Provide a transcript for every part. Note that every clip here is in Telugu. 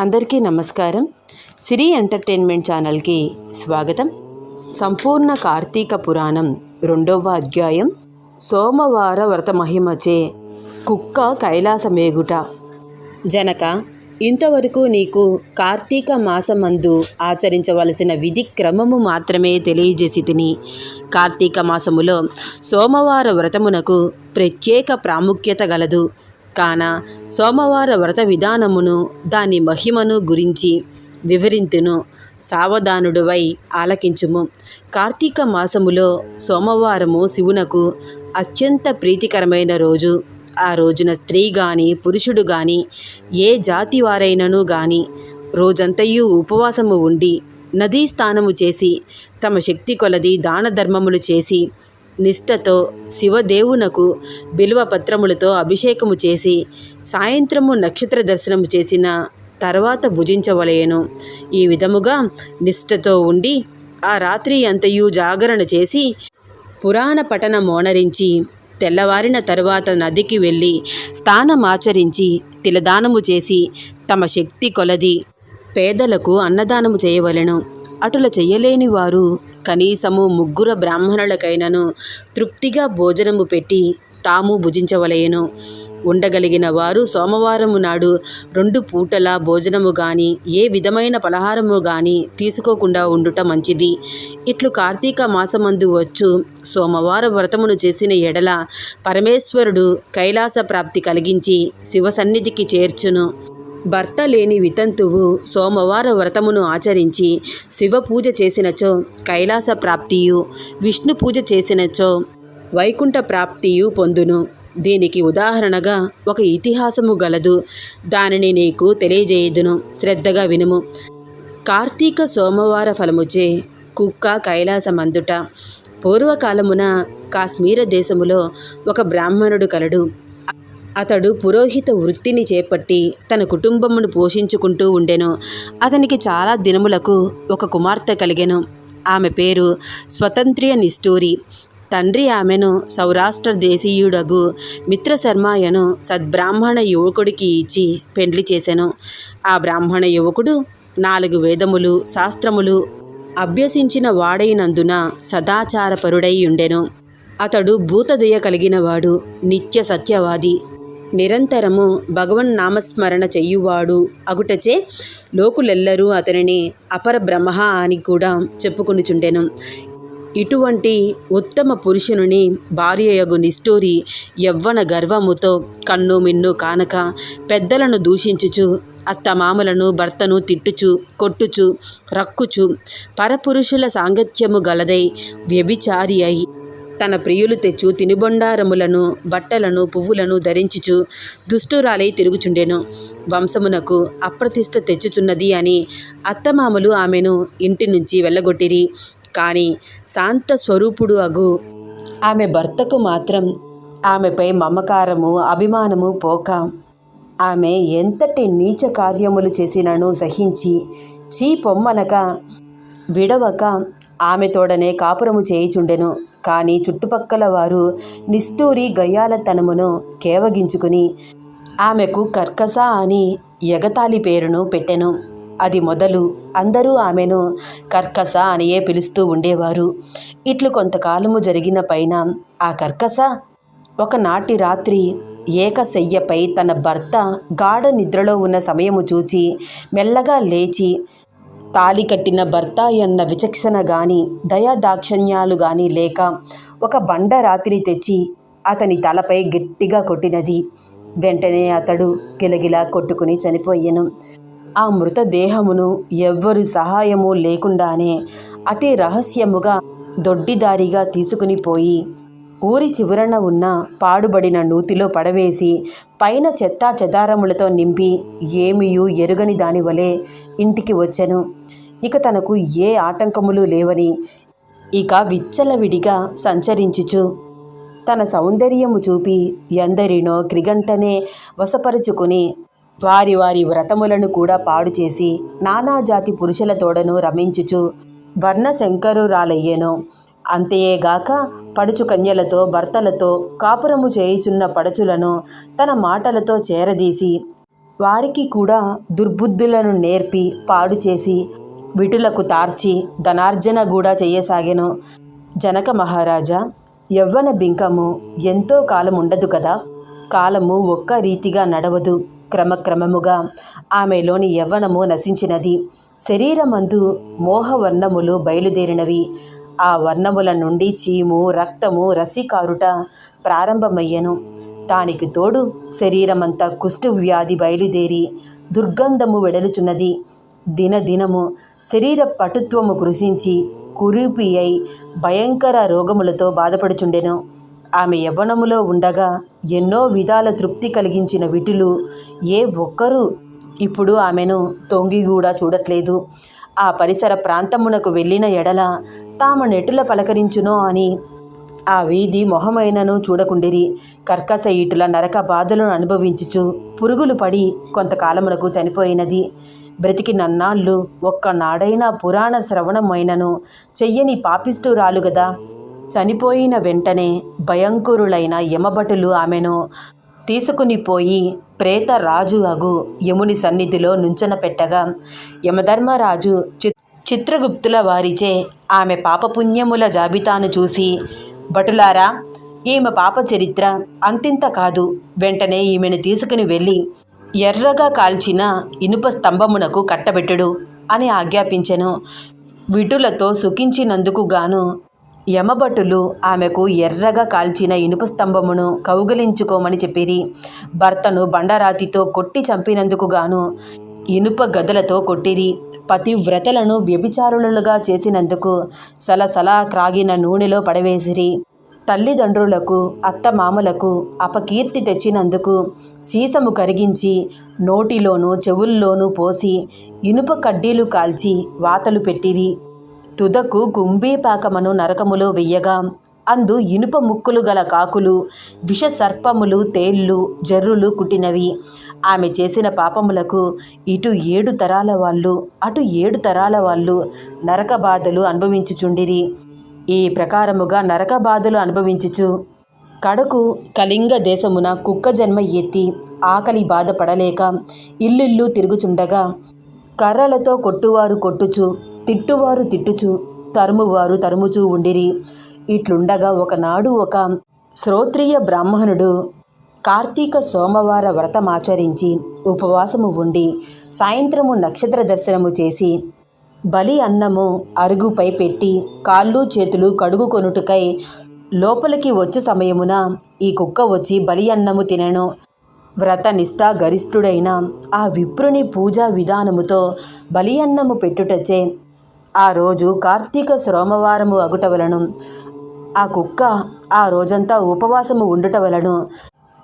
అందరికీ నమస్కారం. సిరి ఎంటర్టైన్మెంట్ ఛానల్కి స్వాగతం. సంపూర్ణ కార్తీక పురాణం రెండవ అధ్యాయం. సోమవార వ్రత మహిమచే కుక్క కైలాసమేగుట. జనక ఇంతవరకు నీకు కార్తీక మాసమందు ఆచరించవలసిన విధి క్రమము మాత్రమే తెలియజేసి తిని కార్తీక మాసములో సోమవార వ్రతమునకు ప్రత్యేక ప్రాముఖ్యత గలదు. కాన సోమవార వ్రత విధానమును దాని మహిమను గురించి వివరింతును. సావధానుడువై ఆలకించుము. కార్తీక మాసములో సోమవారము శివునకు అత్యంత ప్రీతికరమైన రోజు. ఆ రోజున స్త్రీ గాని పురుషుడు గాని ఏ జాతి వారైనను గాని రోజంతయు ఉపవాసము ఉండి నదీ స్నానము చేసి తమ శక్తి కొలది దాన ధర్మములు చేసి నిష్ఠతో శివదేవునకు బిల్వపత్రములతో అభిషేకము చేసి సాయంత్రము నక్షత్ర దర్శనము చేసిన తర్వాత భుజించవలయను ఈ విధముగా నిష్ఠతో ఉండి ఆ రాత్రి అంతయు జాగరణ చేసి పురాణ పఠన మోనరించి తెల్లవారిన తరువాత నదికి వెళ్ళి స్నానమాచరించి తిలదానము చేసి తమ శక్తి కొలది పేదలకు అన్నదానము చేయవలెను. అటుల చెయ్యలేని వారు కనీసము ముగ్గుర బ్రాహ్మణులకైనను తృప్తిగా భోజనము పెట్టి తాము భుజించవలయను ఉండగలిగిన వారు సోమవారము నాడు రెండు పూటల భోజనము గాని ఏ విధమైన పలహారము గాని తీసుకోకుండా ఉండుట మంచిది. ఇట్లు కార్తీక మాసమందు వచ్చు సోమవార వ్రతమును చేసిన ఎడల పరమేశ్వరుడు కైలాస ప్రాప్తి కలిగించి శివసన్నిధికి చేర్చును. భర్త లేని వితంతువు సోమవార వ్రతమును ఆచరించి శివ పూజ చేసినచో కైలాస ప్రాప్తియు విష్ణు పూజ చేసినచో వైకుంఠ ప్రాప్తియు పొందును. దీనికి ఉదాహరణగా ఒక ఇతిహాసము గలదు. దానిని నీకు తెలియజేయుదును. శ్రద్ధగా వినుము. కార్తీక సోమవార ఫలముచే కుక్క కైలాసమందుట. పూర్వకాలమున కాశ్మీర దేశములో ఒక బ్రాహ్మణుడు కలడు. అతడు పురోహిత వృత్తిని చేపట్టి తన కుటుంబమును పోషించుకుంటూ ఉండెను. అతనికి చాలా దినములకు ఒక కుమార్తె కలిగెను. ఆమె పేరు స్వతంత్ర్య నిష్ఠూరి తండ్రి ఆమెను సౌరాష్ట్ర దేశీయుడగు మిత్రశర్మాయను సద్బ్రాహ్మణ యువకుడికి ఇచ్చి పెండ్లి చేసెను. ఆ బ్రాహ్మణ యువకుడు నాలుగు వేదములు శాస్త్రములు అభ్యసించిన వాడైనందున సదాచారపరుడై ఉండెను. అతడు భూతదయ కలిగినవాడు నిత్య సత్యవాది. నిరంతరము భగవన్ నామస్మరణ చెయ్యువాడు అగుటచే లోకులెల్లరూ అతనిని అపర బ్రహ్మ అని కూడా చెప్పుకొనుచుండెను. ఇటువంటి ఉత్తమ పురుషుని భార్యయగు నిష్ఠూరి యవ్వన గర్వముతో కన్ను మిన్ను కానక పెద్దలను దూషించుచు అత్తమామలను భర్తను తిట్టుచు కొట్టుచు రక్కుచు పరపురుషుల సాంగత్యము గలదై వ్యభిచారి అయి తన ప్రియులు తెచ్చు తినుబండారములను బట్టలను పువ్వులను ధరించుచు దుష్టురాలై తిరుగుచుండెను. వంశమునకు అప్రతిష్ట తెచ్చుచున్నది అని అత్తమామలు ఆమెను ఇంటి నుంచి వెళ్ళగొట్టిరి. కానీ శాంత స్వరూపుడు అగు ఆమె భర్తకు మాత్రం ఆమెపై మమకారము అభిమానము పోక ఆమె ఎంతటి నీచ కార్యములు చేసినను సహించి చీ పొమ్మనక విడవక ఆమె తోడనే కాపురము చేయుచుండెను. కానీ చుట్టుపక్కల వారు నిస్తూరి గయ్యాలతనమును కేవగించుకుని ఆమెకు కర్కస అని ఎగతాళి పేరును పెట్టెను. అది మొదలు అందరూ ఆమెను కర్కస అనియే పిలుస్తూ ఉండేవారు. ఇట్లు కొంతకాలము జరిగిన పైన ఆ కర్కస ఒకనాటి రాత్రి ఏకశయ్యపై తన భర్త గాఢ నిద్రలో ఉన్న సమయము చూచి మెల్లగా లేచి తాలి కట్టిన భర్త అన్న విచక్షణ గాని దయాదాక్షణ్యాలు గాని లేక ఒక బండ రాత్రి తెచ్చి అతని తలపై గట్టిగా కొట్టినది. వెంటనే అతడు గిలగిలా కొట్టుకుని చనిపోయెను. ఆ మృతదేహమును ఎవ్వరు సహాయము లేకుండానే అతి రహస్యముగా దొడ్డిదారిగా తీసుకుని పోయి ఊరి చివరన ఉన్న పాడుబడిన నూతిలో పడవేసి పైన చెత్తా చెదారములతో నింపి ఏమియూ ఎరుగని దాని వలె ఇంటికి వచ్చెను. ఇక తనకు ఏ ఆటంకములు లేవని ఇక విచ్చలవిడిగా సంచరించుచు తన సౌందర్యము చూపి ఎందరినో క్రిగంటనే వశపరుచుకుని వారి వారి వ్రతములను కూడా పాడు చేసి నానాజాతి పురుషుల తోడను రమించుచు వర్ణశంకరురాలయ్యేను. అంతేగాక పడుచు కన్యలతో భర్తలతో కాపురము చేయుచున్న పడుచులను తన మాటలతో చేరదీసి వారికి కూడా దుర్బుద్ధులను నేర్పి పాడు చేసి విటులకు తార్చి ధనార్జన కూడా చేయసాగెను. జనక మహారాజా యవ్వన బింకము ఎంతో కాలం ఉండదు కదా? కాలము ఒక్క రీతిగా నడవదు. క్రమక్రమముగా ఆమెలోని యవ్వనము నశించినది. శరీరమందు మోహవర్ణములు బయలుదేరినవి. ఆ వర్ణముల నుండి చీము రక్తము రసికారుట ప్రారంభమయ్యెను. దానికి తోడు శరీరమంతా కుష్టు వ్యాధి బయలుదేరి దుర్గంధము వెడలుచున్నది. దినదినము శరీర పటుత్వము కృషించి కురూపి అయి భయంకర రోగములతో బాధపడుచుండెను. ఆమె యవ్వనములో ఉండగా ఎన్నో విధాల తృప్తి కలిగించిన విటులు ఏ ఒక్కరూ ఇప్పుడు ఆమెను తొంగి కూడా చూడట్లేదు. ఆ పరిసర ప్రాంతమునకు వెళ్ళిన ఎడల తాము నెటుల పలకరించునో అని ఆ వీధి మొహమైనను చూడకుండిరి. కర్కస ఈటుల నరక బాధలను అనుభవించుచు పురుగులు పడి కొంతకాలమునకు చనిపోయినది. బ్రతికి నన్నాళ్ళు ఒక్కనాడైనా పురాణ శ్రవణమైనను చెయ్యని పాపిష్టురాలు గదా. చనిపోయిన వెంటనే భయంకరులైన యమభటులు ఆమెను తీసుకుని పోయి ప్రేత రాజు అగు యముని సన్నిధిలో నుంచన పెట్టగా యమధర్మరాజు చిత్రగుప్తుల వారిచే ఆమె పాపపుణ్యముల జాబితాను చూసి భటులారా ఈమె పాప చరిత్ర అంతింత కాదు. వెంటనే ఈమెను తీసుకుని వెళ్ళి ఎర్రగా కాల్చిన ఇనుప స్తంభమునకు కట్టబెట్టుడు అని ఆజ్ఞాపించెను. విటులతో సుఖించినందుకు గాను యమభటులు ఆమెకు ఎర్రగా కాల్చిన ఇనుప స్తంభమును కౌగలించుకోమని చెప్పిరి. భర్తను బండరాతితో కొట్టి చంపినందుకు గాను ఇనుప గదులతో కొట్టిరి. పతివ్రతలను వ్యభిచారులుగా చేసినందుకు సలసలా త్రాగిన నూనెలో పడవేసిరి. తల్లిదండ్రులకు అత్తమామలకు అపకీర్తి తెచ్చినందుకు సీసము కరిగించి నోటిలోనూ చెవుల్లోనూ పోసి ఇనుప కడ్డీలు కాల్చి వాతలు పెట్టిరి. తుదకు కుంభీపాకమను నరకములో వెయ్యగా. అందు ఇనుప ముక్కులు గల కాకులు విష సర్పములు తేళ్ళు జర్రులు కుట్టినవి. ఆమె చేసిన పాపములకు ఇటు ఏడు తరాల వాళ్ళు అటు ఏడు తరాల వాళ్ళు నరక బాధలు అనుభవించుచుండిరి. ఈ ప్రకారముగా నరక బాధలు అనుభవించుచు కడకు కళింగ దేశమున కుక్క జన్మ ఎత్తి ఆకలి బాధపడలేక ఇల్లిల్లు తిరుగుచుండగా కర్రలతో కొట్టువారు కొట్టుచు తిట్టువారు తిట్టుచు తరుమువారు తరుముచూ ఉండిరి. ఇట్లుండగా ఒకనాడు ఒక శ్రోత్రియ బ్రాహ్మణుడు కార్తీక సోమవార వ్రతమాచరించి ఉపవాసము ఉండి సాయంత్రము నక్షత్ర దర్శనము చేసి బలి అన్నము అరుగుపై పెట్టి కాళ్ళు చేతులు కడుగుకొనుటకై లోపలికి వచ్చు సమయమున ఈ కుక్క వచ్చి బలి అన్నము తినెను. వ్రత నిష్ఠా గరిష్ఠుడైన ఆ విప్రుని పూజా విధానముతో బలి అన్నము పెట్టుటచే ఆ రోజు కార్తీక సోమవారము అగుట వలను ఆ కుక్క ఆ రోజంతా ఉపవాసము ఉండుట వలను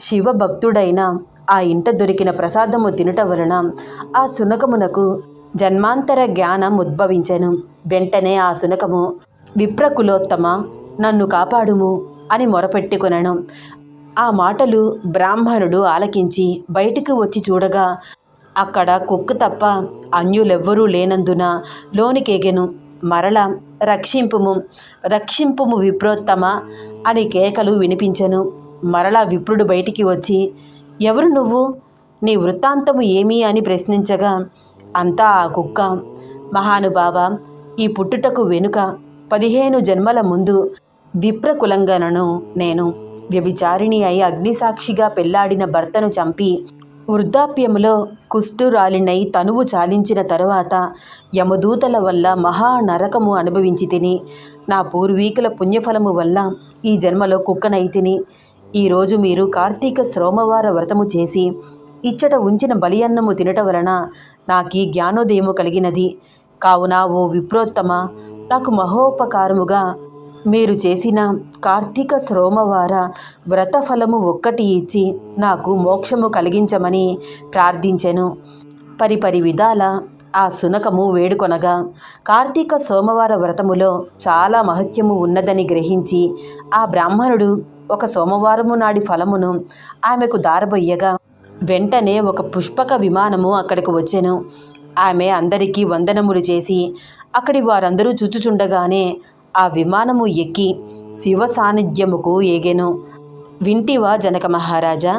శివభక్తుడైన ఆ ఇంట దొరికిన ప్రసాదము తినుట వలన ఆ సునకమునకు జన్మాంతర జ్ఞానం ఉద్భవించెను. వెంటనే ఆ సునకము విప్రకులోత్తమ నన్ను కాపాడుము అని మొరపెట్టుకొనను. ఆ మాటలు బ్రాహ్మణుడు ఆలకించి బయటికి వచ్చి చూడగా అక్కడ కుక్క తప్ప అన్యులెవ్వరూ లేనందున లోనికెగెను మరల రక్షింపుము రక్షింపుము విప్రోత్తమ అని కేకలు వినిపించెను. మరలా విప్రుడు బయటికి వచ్చి ఎవరు నువ్వు? నీ వృత్తాంతము ఏమి అని ప్రశ్నించగా అంతా ఆ కుక్క మహానుభావ ఈ పుట్టుటకు వెనుక పదిహేను జన్మల ముందు విప్రకులంగనను నేను వ్యభిచారిణి అయి అగ్నిసాక్షిగా పెళ్ళాడిన భర్తను చంపి వృద్ధాప్యములో కుష్ఠురాలినై తనువు చాలించిన తరువాత యమదూతల వల్ల మహా నరకము అనుభవించి తిని నా పూర్వీకుల పుణ్యఫలము వల్ల ఈ జన్మలో కుక్కనై తిని ఈరోజు మీరు కార్తీక సోమవార వ్రతము చేసి ఇచ్చట ఉంచిన బలియన్నము తినట వలన నాకీ జ్ఞానోదయము కలిగినది. కావున ఓ విప్రోత్తమ నాకు మహోపకారముగా మీరు చేసిన కార్తీక సోమవార వ్రత ఫలము ఒక్కటి ఇచ్చి నాకు మోక్షము కలిగించమని ప్రార్థించెను. పరిపరి విధాల ఆ సునకము వేడుకొనగా కార్తీక సోమవార వ్రతములో చాలా మహత్యము ఉన్నదని గ్రహించి ఆ బ్రాహ్మణుడు ఒక సోమవారము నాడి ఫలమును ఆమెకు దారబొయ్యగా వెంటనే ఒక పుష్పక విమానము అక్కడికి వచ్చెను. ఆమె అందరికీ వందనములు చేసి అక్కడి వారందరూ చూచుచుండగానే ఆ విమానము ఎక్కి శివ సాన్నిధ్యముకు ఎగెను వింటివా జనక మహారాజా!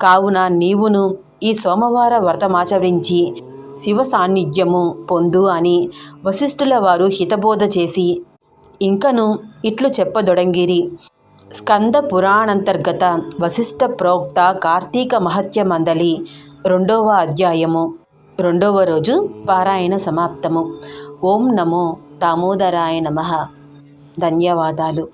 కావున నీవును ఈ సోమవార వ్రతమాచరించి శివ సాన్నిధ్యము పొందు అని వశిష్ఠుల వారు హితబోధ చేసి ఇంకను ఇట్లు చెప్పదొడంగిరి. స్కంద పురాణంతర్గత వశిష్ఠ ప్రోక్త కార్తీక మహత్య మందలి రెండవ అధ్యాయము. రెండవ రోజు పారాయణ సమాప్తము. ఓం నమో దామోదరాయ నమ. ధన్యవాదాలు.